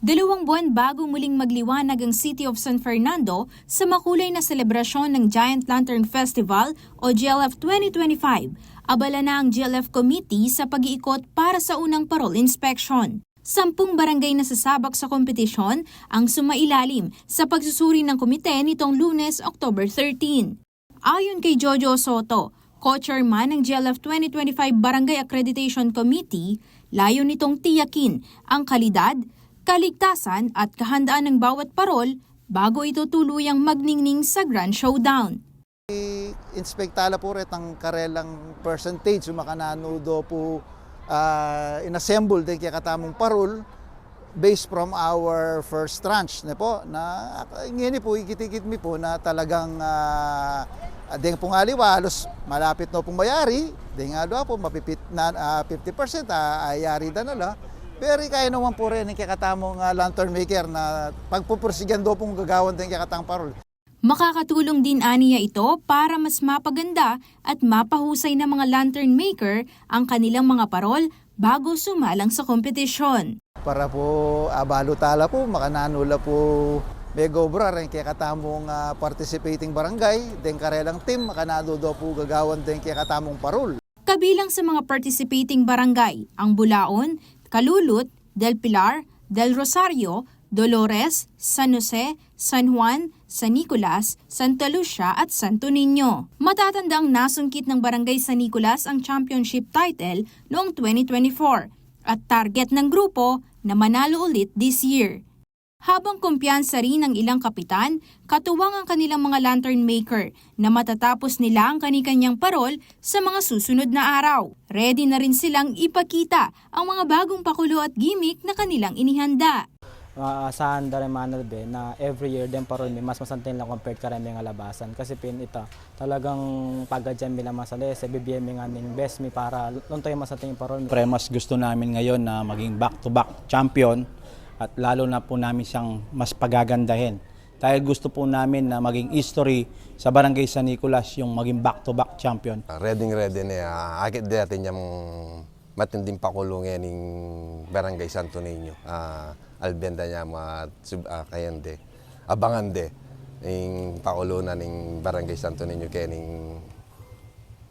Dalawang buwan bago muling magliwanag ang City of San Fernando sa makulay na selebrasyon ng Giant Lantern Festival o GLF 2025, abala na ang GLF Committee sa pag-iikot para sa unang parol inspection. Sampung barangay na sasabak sa kompetisyon ang sumailalim sa pagsusuri ng komite nitong lunes, October 13. Ayon kay Jojo Soto, co-chairman ng GLF 2025 Barangay Accreditation Committee, layo nitong tiyakin ang kalidad, kaligtasan at kahandaan ng bawat parol bago ito tuluyang magningning sa Grand Showdown. inspektala po rin ang karelang percentage sumakanano do po uh, inassemble din kaya katamong parol based from our first tranche na po na ngini po ikitikit mi po na talagang uh, ding pong aliwa halos malapit no pong mayari ding aliwa po mapipit na ah, 50% uh, ayari da nala pero kaya naman po rin ang kakatamong uh, lantern maker na pagpupursigan do pong gagawan din kakatang parol Makakatulong din aniya ito para mas mapaganda at mapahusay ng mga lantern maker ang kanilang mga parol bago sumalang sa kompetisyon. para po abalo tala po makananula po mega obra rin kaya katamong ah, participating barangay den karelang team makanado do po gagawan din kaya katamong parol Kabilang sa mga participating barangay ang Bulaon, Kalulut, Del Pilar, Del Rosario, Dolores, San Jose, San Juan, San Nicolas, Santa Lucia at Santo Niño. Matatandang nasungkit ng Barangay San Nicolas ang championship title noong 2024 at target ng grupo na manalo ulit this year. Habang kumpiyansa rin ng ilang kapitan, katuwang ang kanilang mga lantern maker na matatapos nila ang kanikanyang parol sa mga susunod na araw. Ready na rin silang ipakita ang mga bagong pakulo at gimmick na kanilang inihanda. maasahan dari manal be na every year din paron mi mas masantin lang compared karami nga labasan kasi pin ita talagang pagadyan mi lang masali sa BBM nga ning best mi para luntoy masantin paron Pre, mas gusto namin ngayon na maging back-to-back champion at lalo na po namin siyang mas pagagandahin. Dahil gusto po namin na maging history sa Barangay San Nicolas yung maging back-to-back champion. ready ready na uh, akit di atin yung matinding pakulungin ng Barangay Santo Niño. Ah, albenda niya mga sub uh, kayande. Abangan de ng pakulunan ng Barangay Santo Niño kaya ning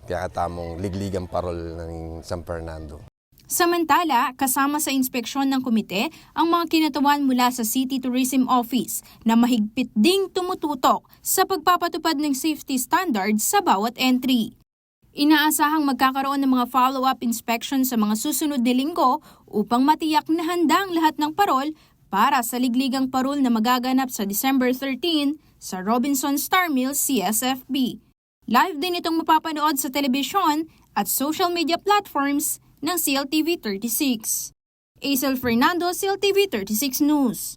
kaya katamong ligligang parol ng San Fernando. Samantala, kasama sa inspeksyon ng komite ang mga kinatawan mula sa City Tourism Office na mahigpit ding tumututok sa pagpapatupad ng safety standards sa bawat entry. Inaasahang magkakaroon ng mga follow-up inspection sa mga susunod na linggo upang matiyak na handa ang lahat ng parol para sa ligligang parol na magaganap sa December 13 sa Robinson Star Mills CSFB. Live din itong mapapanood sa telebisyon at social media platforms ng CLTV 36. Aisel Fernando, CLTV 36 News.